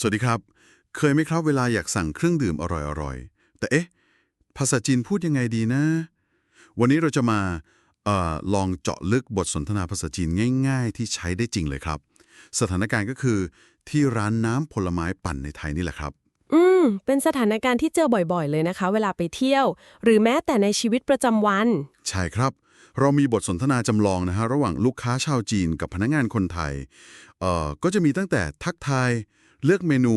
สวัสดีครับ เคยไหมครับเวลาอยากสั่งเครื่องดื่มอร่อยๆ แต่เอ๊ะ ภาษาจีนพูดยังไงดีนะ วันนี้เราจะมาเออลองเจาะลึกบทสนทนาภาษาจีนง่าย ๆ ที่ใช้ได้จริงเลยครับ สถานการณ์ก็คือที่ร้านน้ำผลไม้ปั่นในไทยนี่แหละครับ อืม เป็นสถานการณ์ที่เจอบ่อยๆ เลยนะคะ เวลาไปเที่ยว หรือแม้แต่ในชีวิตประจำวัน ใช่ครับ เรามีบทสนทนาจำลองนะฮะระหว่างลูกค้าชาวจีนกับพนักงานคนไทย เอ่อ ก็จะมีตั้งแต่ทักทาย เลือกเมนู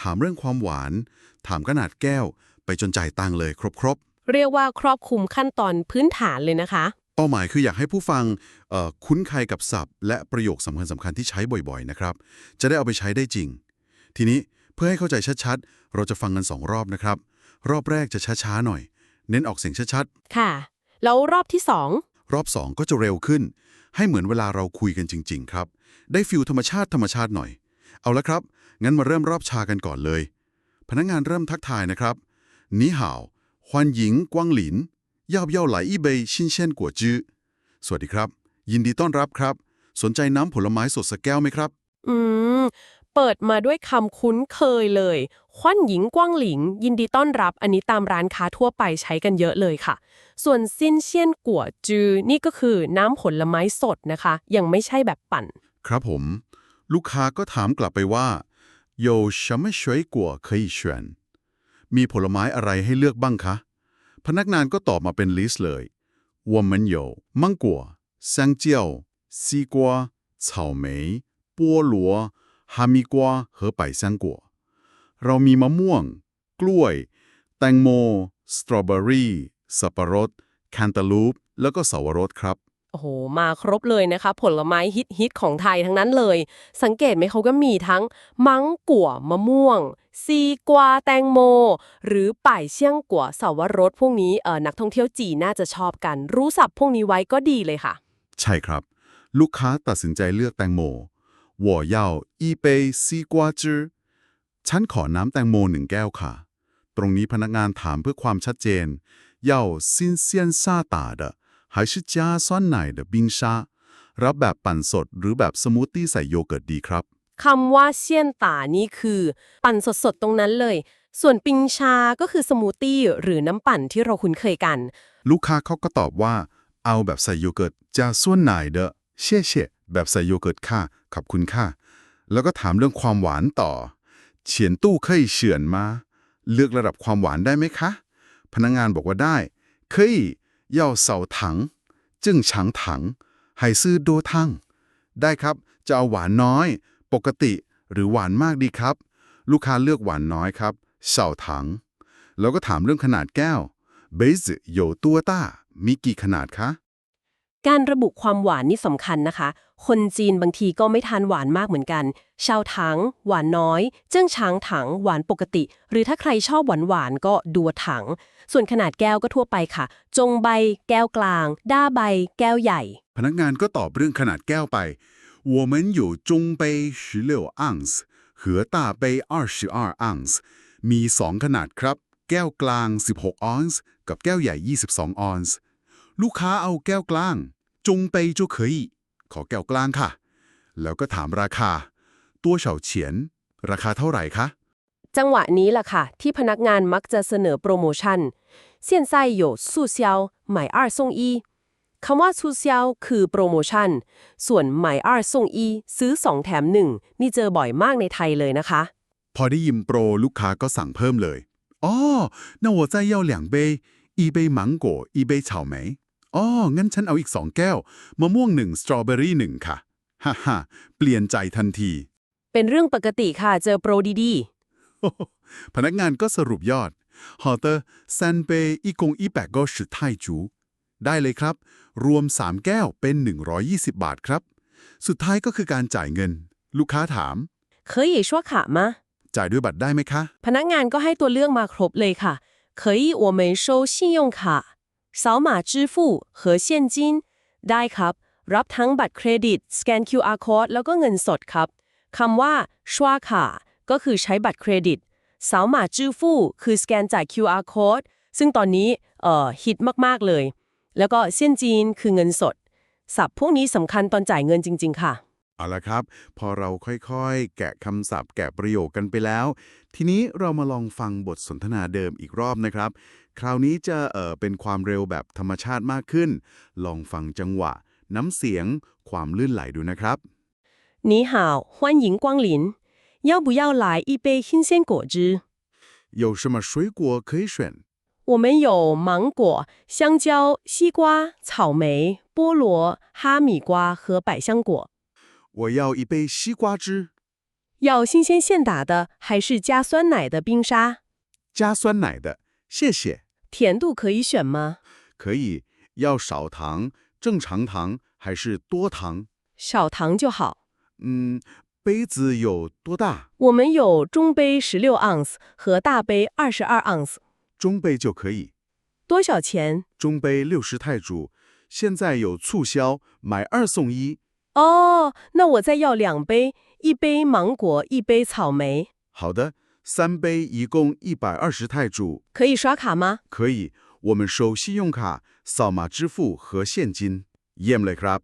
ถามเรื่องความหวาน ถามขนาดแก้ว ไปจนจ่ายตังค์เลยครบเรียกว่าครอบคลุมขั้นตอนพื้นฐานเลยนะคะๆเป้าหมายคืออยากให้ผู้ฟังเอ่อคุ้นเคยกับศัพท์ และประโยคสำคัญสำคัญๆที่ใช้บ่อยๆนะครับ จะได้เอาไปใช้ได้จริง ทีนี้เพื่อให้เข้าใจชัดๆ เราจะฟังกันสองรอบนะครับ รอบแรกจะช้าๆหน่อย เน้นออกเสียงชัดๆ ค่ะ แล้วรอบที่สองรอบ2ก็จะเร็วขึ้น ให้เหมือนเวลาเราคุยกันจริง ๆ ครับ ได้ฟิลธรรมชาติธรรมชาติหน่อย เอาละครับ งั้นมาเริ่มรอบชากันก่อนเลย พนักงงานเริ่มทักทายนะครับนี่ห่าวควันหญิง กวางหลินยาบเย่าไหลอีเบยชินเช่นกัวจือสวัสดีครับ ยินดีต้อนรับครับ สนใจน้ำผลไม้สดสแก้วไหมครับ อืม เปิดมาด้วยคำคุ้นเคยเลย ควันหญิงกวางหลิง ยินดีต้อนรับ อันนี้ตามร้านค้าทั่วไปใช้กันเยอะเลยค่ะ ส่วนซินเชียนกัวจือนี่ก็คือน้ำผลไม้สดนะคะ ยังไม่ใช่แบบปั่น ครับผม ลูกค้าก็ถามกลับไปว่า有什么水果可以选มีผลไม้อะไรให้เลือกบ้างคะ พนักงานก็ตอบมาเป็นลิสต์เลย我们有芒果、香蕉、西瓜、草莓、菠萝、哈密瓜和百香果เรามีมะม่วง กล้วย แตงโม สตรอเบอรี่ สับปะรด แคนตาลูป แล้วก็สาวรสครับ โอ้โห มาครบเลยนะคะ ผลไม้ฮิตฮิตของไทยทั้งนั้นเลย สังเกตไหมเขาก็มีทั้ง มังกัวมะม่วง ซีกวาแตงโม หรือป่ายเชี่ยงกัวสาวรสพวกนี้เออนักท่องเที่ยวจีนน่าจะชอบกัน รู้สับพวกนี้ไว้ก็ดีเลยค่ะ ใช่ครับ ลูกค้าตัดสินใจเลือกแตงโมวอเย่าอีเปยซีกวาจือฉันขอน้ำแตงโมหนึ่งแก้วค่ะ ตรงนี้พนักงานถามเพื่อความชัดเจน เย่าซินเซียนซาตาด ไฮชิจ้าซ่อนหนเดอะบิงชารับแบบปั่นสดหรือแบบสมูทตี้ใส่โยเกิร์ตดีครับคำว่าเซียนตานี่คือ ปั่นสดๆ ตรงนั้นเลย ส่วนปิงชาก็คือสมูทตี้หรือน้ำปั่นที่เราคุ้นเคยกัน ลูกค้าเขาก็ตอบว่า เอาแบบใส่โยเกิร์ตจะส่วนไหนเด้อเชี่ยเชี่ยแบบใส่โยเกิร์ตค่ะ ขอบคุณค่ะ แล้วก็ถามเรื่องความหวานต่อ เฉียนตู้เคยเฉือนมา เลือกระดับความหวานได้ไหมคะ พนักงงานบอกว่าได้ เคย 要เสาถัง จึงฉังถังให้ซื้อโดทั้ง ได้ครับ จะเอาหวานน้อย ปกติหรือหวานมากดีครับ ลูกค้าเลือกหวานน้อยครับเสาถัง แล้วก็ถามเรื่องขนาดแก้วเบสโยตัวต้ามีกี่ขนาดคะ การระบุความหวานนี่สำคัญนะคะ คนจีนบางทีก็ไม่ทานหวานมากเหมือนกัน ชาวถัง หวานน้อย เจิ้งช้างถัง หวานปกติ หรือถ้าใครชอบหวานหวานๆก็ดัวถัง ส่วนขนาดแก้วก็ทั่วไปค่ะ จงใบ แก้วกลาง ด้าใบ แก้วใหญ่ พนักงานก็ตอบเรื่องขนาดแก้วไป我们有中杯16盎司和大杯22盎司มี 2 ขนาดครับ แก้วกลาง 16 ออนซ์ กับแก้วใหญ่ 22 ออนซ์ ลูกค้าเอาแก้วกลาง จงไป就可以 ขอแก้วกลางค่ะ แล้วก็ถามราคา ตัวเฉาเฉียน ราคาเท่าไหร่คะ จังหวะนี้แหละค่ะ ที่พนักงานมักจะเสนอโปรโมชั่น现在有促销买二送一คำว่า促销คือโปรโมชั่น ส่วน买二送一ซื้อ 2 แถม 1 นี่เจอบ่อยมากในไทยเลยนะคะ พอได้ยินโปรลูกค้าก็สั่งเพิ่มเลยอ๋อ那我再要两杯一杯芒果一杯草莓 อ๋องั้นฉันเอาอีกสองแก้วมะม่วงหนึ่งสตรอเบอรี่หนึ่งค่ะฮ่าฮ่าเปลี่ยนใจทันที เป็นเรื่องปกติค่ะ เจอโปรดี พนักงานก็สรุปยอด好的三杯一共一百个是泰铢ได้เลยครับ รวม 3 แก้วเป็น 120 บาทครับ สุดท้ายก็คือการจ่ายเงิน ลูกค้าถาม ๆ可以说卡吗 จ่ายด้วยบัตรได้ไหมคะ พนักงานก็ให้ตัวเลือกมาครบเลยค่ะ可以我们收信用卡 扫码支付和现金ได้ครับ รับทั้งบัตรเครดิต สแกน QR code แล้วก็เงินสดครับคำว่าชวา卡ก็คือใช้บัตรเครดิตสาวหมาจื้อฟู่คือสแกนจ่าย QR code ซึ่งตอนนี้เอ่อฮิตมาก ๆ เลย แล้วก็เซียนจีนคือเงินสด ศัพท์พวกนี้สำคัญตอนจ่ายเงินจริง ๆ ค่ะ เอาละครับ พอเราค่อยๆ แกะคำศัพท์แกะประโยคกันไปแล้ว ทีนี้เรามาลองฟังบทสนทนาเดิมอีกรอบนะครับ คราวนี้จะเอ่อเป็นความเร็วแบบธรรมชาติมากขึ้น ลองฟังจังหวะ น้ำเสียง ความลื่นไหลดูนะครับ 你好欢迎光临要不要来一杯新鲜果汁有什么水果可以选我们有芒果、香蕉、西瓜、草莓、菠萝、哈密瓜和百香果。 我要一杯西瓜汁要新鲜现打的还是加酸奶的冰沙？加酸奶的谢谢甜度可以选吗？可以要少糖正常糖还是多糖少糖就好。嗯杯子有多大我们有中杯十六盎司和大杯二十二盎司，中杯就可以多少钱？中杯六十泰铢，现在有促销，买二送一。哦，那我再要两杯，一杯芒果，一杯草莓，好的，三杯一共一百二十泰铢，可以刷卡吗？可以。我们收信用卡、扫码支付和现金。เยี่ยมเลยครับ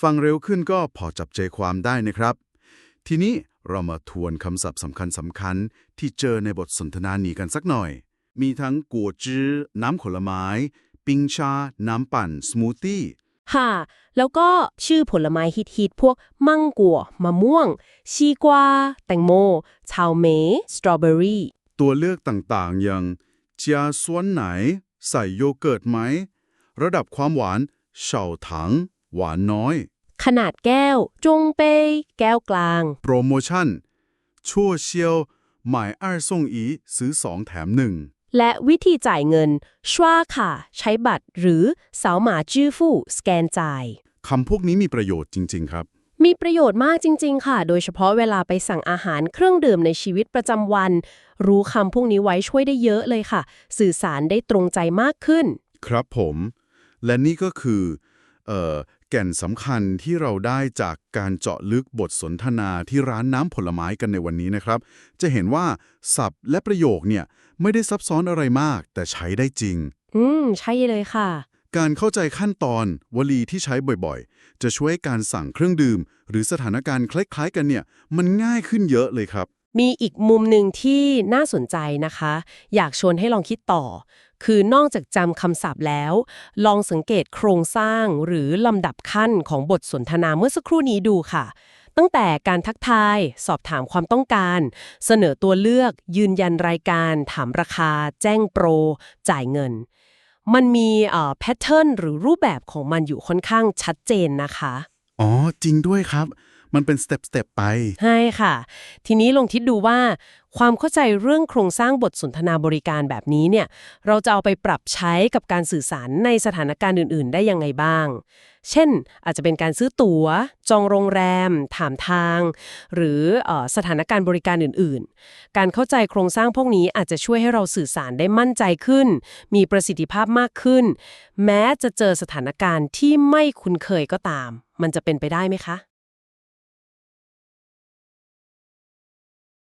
ฟังเร็วขึ้นก็พอจับใจความได้นะครับ ทีนี้เรามาทวนคำศัพท์สำคัญสำคัญๆที่เจอในบทสนทนานี้กันสักหน่อย มีทั้งกัวจื้อน้ำผลไม้ ปิงชา น้ำปั่น สมูทตี้ ค่ะ แล้วก็ชื่อผลไม้ฮิตๆพวกมังกัวมะม่วง ชีกวา แตงโม ชาวเมสตรอเบอรี่ ตัวเลือกต่างๆ อย่างเจียส่วนไหน ใส่โยเกิร์ตไหม ระดับความหวานเฉาถัง หวานน้อย ขนาดแก้ว จงเป้ยแก้วกลาง โปรโมชั่น ชั่วเชียว หมายอ้ายส่งอีซื้อ2แถม1 และวิธีจ่ายเงินชวาค่ะ ใช้บัตรหรือเสาหมาจื้อฟู่สแกนจ่าย คำพวกนี้มีประโยชน์จริง ๆ ครับ มีประโยชน์มากจริง ๆ ค่ะ โดยเฉพาะเวลาไปสั่งอาหารเครื่องดื่มในชีวิตประจำวัน รู้คำพวกนี้ไว้ช่วยได้เยอะเลยค่ะ สื่อสารได้ตรงใจมากขึ้น ครับผม และนี่ก็คือเอ่อ แก่นสำคัญที่เราได้จากการเจาะลึกบทสนทนาที่ร้านน้ำผลไม้กันในวันนี้นะครับ จะเห็นว่าศัพท์และประโยคเนี่ยไม่ได้ซับซ้อนอะไรมาก แต่ใช้ได้จริง อืม ใช่เลยค่ะ การเข้าใจขั้นตอน วลีที่ใช้บ่อยๆ จะช่วยให้การสั่งเครื่องดื่ม หรือสถานการณ์คล้ายๆ กันเนี่ย มันง่ายขึ้นเยอะเลยครับ มีอีกมุมหนึ่งที่น่าสนใจนะคะ อยากชวนให้ลองคิดต่อ คือนอกจากจำคำศัพท์แล้ว ลองสังเกตโครงสร้างหรือลำดับขั้นของบทสนทนาเมื่อสักครู่นี้ดูค่ะ ตั้งแต่การทักทาย สอบถามความต้องการ เสนอตัวเลือก ยืนยันรายการ ถามราคา แจ้งโปร จ่ายเงิน มันมีเอ่อแพทเทิร์นหรือรูปแบบของมันอยู่ค่อนข้างชัดเจนนะคะ อ๋อ จริงด้วยครับ มันเป็นสเต็ปสเต็ปไป ใช่ค่ะ ทีนี้ลองคิดดูว่าความเข้าใจเรื่องโครงสร้างบทสนทนาบริการแบบนี้เนี่ย เราจะเอาไปปรับใช้กับการสื่อสารในสถานการณ์อื่น ๆ ได้ยังไงบ้าง เช่น อาจจะเป็นการซื้อตัว๋ว จองโรงแรม ถามทาง หรือเออสถานการณ์บริการอื่น ๆ การเข้าใจโครงสร้างพวกนี้อาจจะช่วยให้เราสื่อสารได้มั่นใจขึ้น มีประสิทธิภาพมากขึ้น แม้จะเจอสถานการณ์ที่ไม่คุ้นเคยก็ตาม มันจะเป็นไปได้ไหมคะ